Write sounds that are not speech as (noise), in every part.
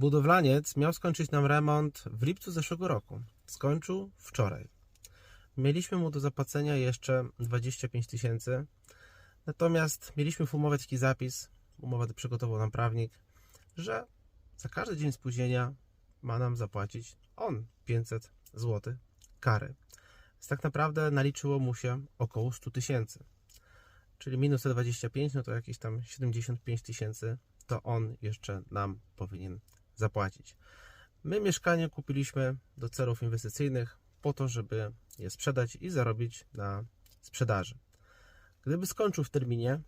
budowlaniec miał skończyć nam remont w lipcu zeszłego roku. Skończył wczoraj. Mieliśmy mu do zapłacenia jeszcze 25 tysięcy. Natomiast mieliśmy w umowie taki zapis, umowę przygotował nam prawnik, że za każdy dzień spóźnienia ma nam zapłacić on 500 zł kary. Więc tak naprawdę naliczyło mu się około 100 tysięcy. Czyli minus te 25, no to jakieś tam 75 tysięcy to on jeszcze nam powinien zapłacić. My mieszkanie kupiliśmy do celów inwestycyjnych po to, żeby je sprzedać i zarobić na sprzedaży. Gdyby skończył w terminie,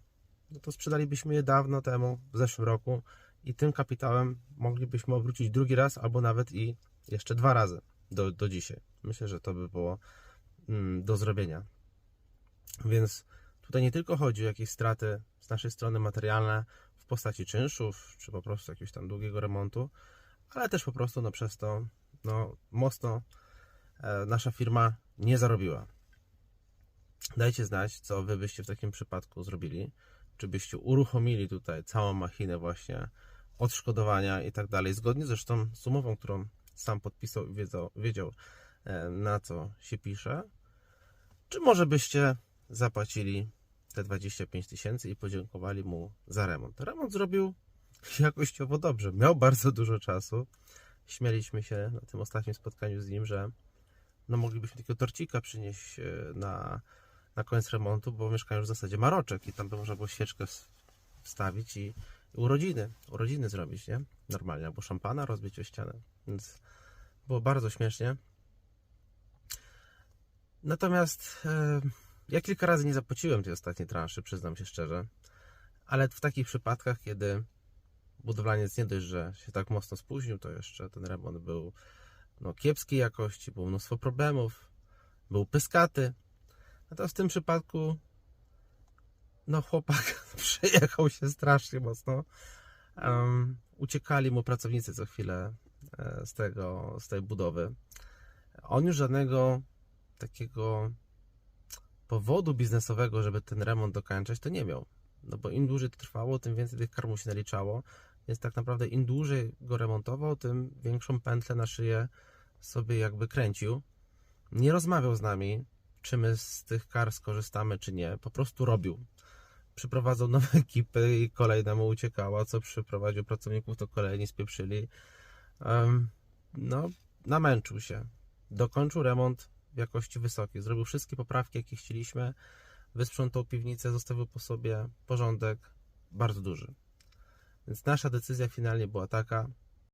no to sprzedalibyśmy je dawno temu, w zeszłym roku i tym kapitałem moglibyśmy obrócić drugi raz albo nawet i jeszcze dwa razy do, do dzisiaj. Myślę, że to by było mm, do zrobienia. Więc tutaj nie tylko chodzi o jakieś straty z naszej strony materialne postaci czynszów, czy po prostu jakiegoś tam długiego remontu, ale też po prostu no, przez to no, mocno e, nasza firma nie zarobiła. Dajcie znać, co wy byście w takim przypadku zrobili. Czy byście uruchomili tutaj całą machinę właśnie odszkodowania i tak dalej, zgodnie zresztą z umową, którą sam podpisał i wiedział, wiedział e, na co się pisze. Czy może byście zapłacili te 25 tysięcy i podziękowali mu za remont. Remont zrobił jakościowo dobrze. Miał bardzo dużo czasu. Śmialiśmy się na tym ostatnim spotkaniu z nim, że no moglibyśmy takiego torcika przynieść e, na, na koniec remontu, bo w mieszkaniu w zasadzie ma roczek i tam by można było świeczkę wstawić i, i urodziny, urodziny zrobić, nie? Normalnie, albo szampana rozbić o ścianę. Więc było bardzo śmiesznie. Natomiast e, ja kilka razy nie zapłaciłem tej ostatniej transzy, przyznam się szczerze, ale w takich przypadkach, kiedy budowlaniec nie dość, że się tak mocno spóźnił, to jeszcze ten remont był no, kiepskiej jakości, było mnóstwo problemów, był pyskaty. Natomiast w tym przypadku no chłopak (laughs) przejechał się strasznie mocno. Um, uciekali mu pracownicy co chwilę e, z, tego, z tej budowy. On już żadnego takiego powodu biznesowego, żeby ten remont dokończać, to nie miał. No bo im dłużej to trwało, tym więcej tych kar mu się naliczało. Więc tak naprawdę im dłużej go remontował, tym większą pętlę na szyję sobie jakby kręcił. Nie rozmawiał z nami, czy my z tych kar skorzystamy, czy nie. Po prostu robił. Przyprowadzał nowe (laughs) ekipy i kolejna mu uciekała. Co przyprowadził pracowników, to kolejni spieprzyli. Um, no, namęczył się. Dokończył remont jakości wysokiej. Zrobił wszystkie poprawki, jakie chcieliśmy. Wysprzątał piwnicę, zostawił po sobie porządek bardzo duży. Więc nasza decyzja finalnie była taka,